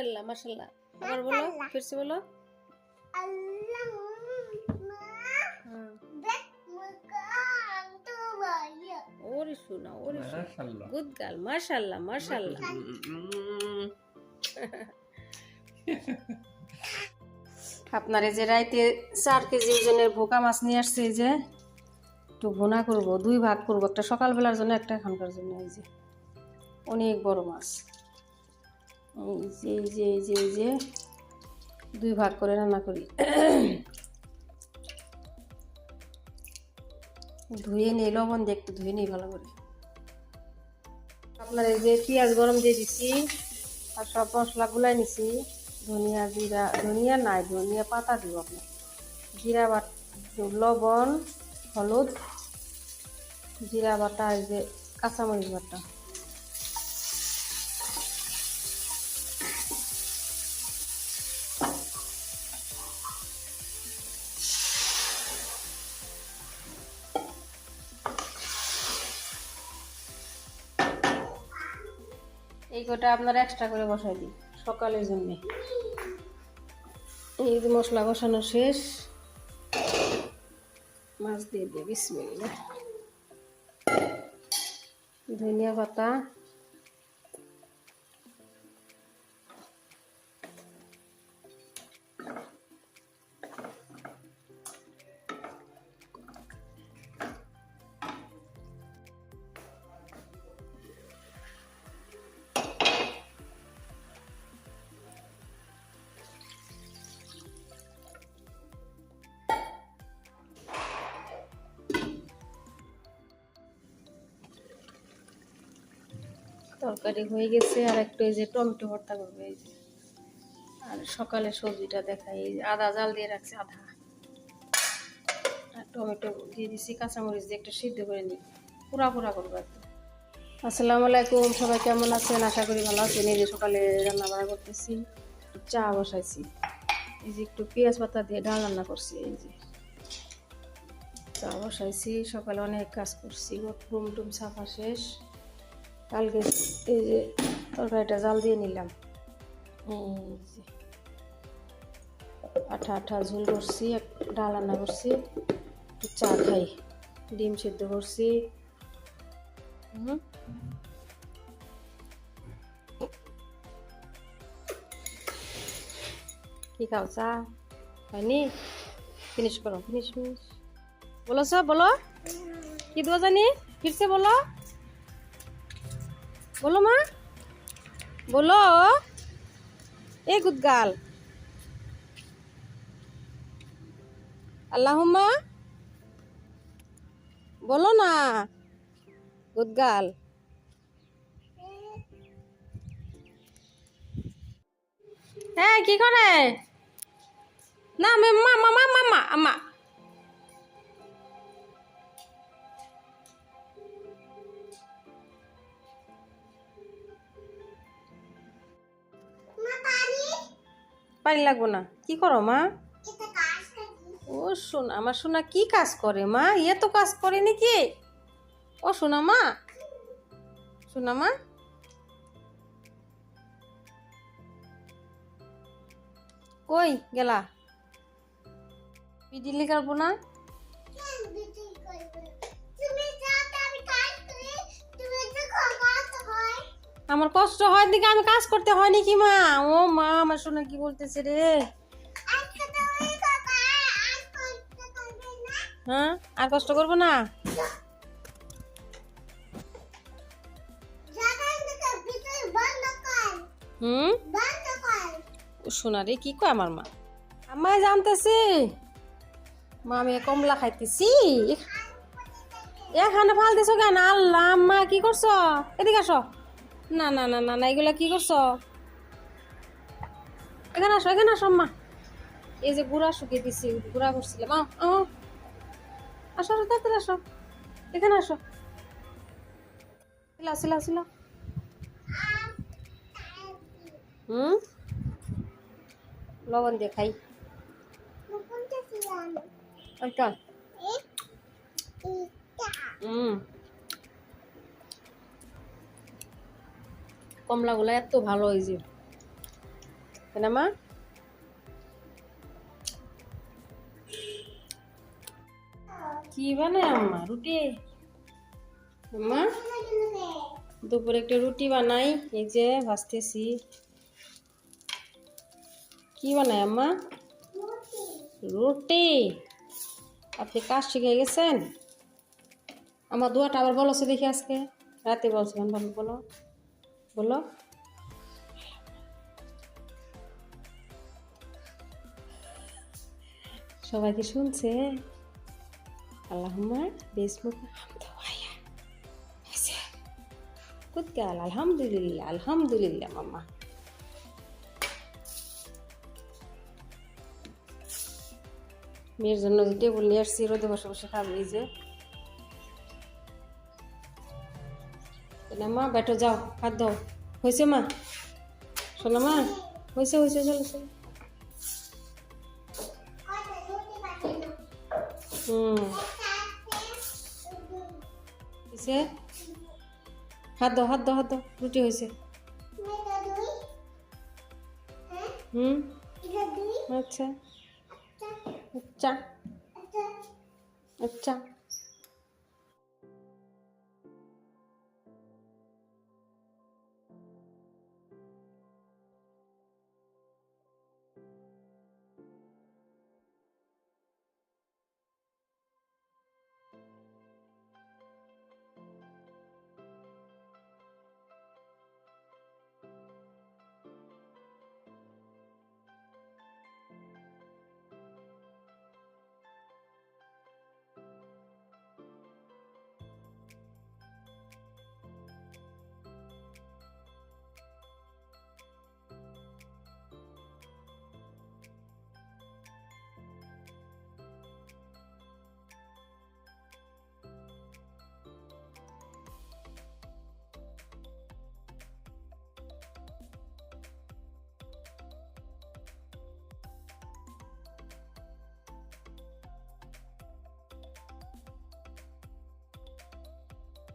মাশাল্লাহ মাশাল্লাহ আবার বলো ফিরছে বলো। ওরে শোনা ওরে গুড গার্ল মাশাল্লাহ মাশাল্লাহ আপনার এই যে রাইতে চার কেজি ওজনের ভোকা মাছ নিয়ে আসছে এই যে একটু ভুনা করব দুই ভাগ করব একটা সকালবেলার জন্য একটা এখনকার জন্য এই যে। অনেক বড় মাছ। যে যে যে যে, দুই ভাগ করে রান্না করি। ধুয়ে নিই লবণ দিয়ে একটু ধুয়ে নিই ভালো করে। আপনার এই যে পেঁয়াজ গরম দিয়ে দিছি, আর সব মশলা গুলাই নিছি। ধনিয়া জিরা, ধনিয়া নাই, ধনিয়া পাতা দিব আপনার জিরা বাট, লবণ, হলুদ, জিরা বাটা, এই যে কাঁচামরিচ বাটা। আপনারা আপনার এক্সট্রা করে বসাই দিই, সকালের জন্যে। এই যে মশলা বসানো শেষ। মাছ দিয়ে দিয়ে বিসমিল্লা ধনিয়া পাতা। তরকারি হয়ে গেছে, আর একটু এই যে টমেটো ভর্তা করবে, এই যে। আর সকালে সবজিটা দেখাই, এই যে আদা জাল দিয়ে রাখছে আধা আর টমেটো দিয়ে দিছি, কাঁচামরিচ দিয়ে একটু সিদ্ধ করে নিই। পুরা পুরা করব একদম। আসসালামু আলাইকুম, সবাই কেমন আছেন? আশা করি ভালো আছেন। এই যে সকালে রান্না বান্না করতেছি চা বসাইছি। এই যে একটু পেঁয়াজ পাতা দিয়ে ডাল রান্না করছি, এই যে। চা বসাইছি, সকালে অনেক কাজ করছি রুম টুম সাফা শেষ। কালকে এই যে তরকারিটা জাল দিয়ে নিলাম। এই যে আঠা আঠা ঝোল করছি ডাল রান্না করছি চা খাই ডিম সিদ্ধ করছি। হুম। কি খাও চা? হয়নি ফিনিশ করো ফিনিশ ফিনিশ। বলো সব বলো। কি দেবো জানি? ফিরছে বলো। বলো মা। বলো। এ গুদগাল। আল্লাহুম্মা। বলো না, গুদগাল। হ্যাঁ কি করে? না মামা মামা আমা পানি লাগবো না। কি করো, মা? ও সোনা আমার সোনা কি কাজ করে, মা? ইয়ে তো কাজ করে নাকি? ও সোনা মা। সোনা মা। কই গেলা? বিজলি কাটবো না? আমার কষ্ট হয় দিকে আমি কাজ করতে হয় নাকি মা? ও মা আমার সোনা কি বলতেছে রে? না। হ্যাঁ? আর কষ্ট করব না? হুম? সোনা রে কি কয় আমার মা? আমায় জানতেছি মা আমি কমলা খাইতেছি। এখানে ফাল দিছো কেন? আল্লাহ আম্মা কি করছ? এদিকে আসো। না না না না না এগুলা কি করছ? এখানে আসো এখানে আসো আম্মা। এই যে গুড়া শুকিয়ে দিছি গুড়া করছিলাম। আও আও আসো আসো তাড়াতাড়ি আসো। এখানে আসো। সিলাও সিলাও সিলাও হুম? লবণ দিয়ে খাই। হুম। কমলাগুলো এত ভালো হয়েছে তাই না, মা? কি বানায় আম্মা? রুটি? আম্মা দুপুরে একটা রুটি বানাই, এই যে ভাজতেছি। কি বানায় আম্মা? রুটি। আপনি কাজ শিখে গেছেন? আমার দুয়াটা আবার বলো দেখি আজকে। রাতে বলছিলাম বলো? বলো। সবাই কি শুনছে? হামদাওয়ায়া হয়েছে কুতকাল, আলহামদুলিল্লাহ আলহামদুলিল্লাহ মাম্মা। মেয়ের জন্য টেবিল নিয়ে আসছি, রোদে বসে বসে খাবে যে। না মা, বেটো যাও, হাত দাও হয়েছে মা? শোনো মা, হয়েছে হয়েছে, চলো। চলো হুম হাত দাও হাত দাও হাত দাও রুটি হয়েছে। হুম? আচ্ছা। আচ্ছা। আচ্ছা।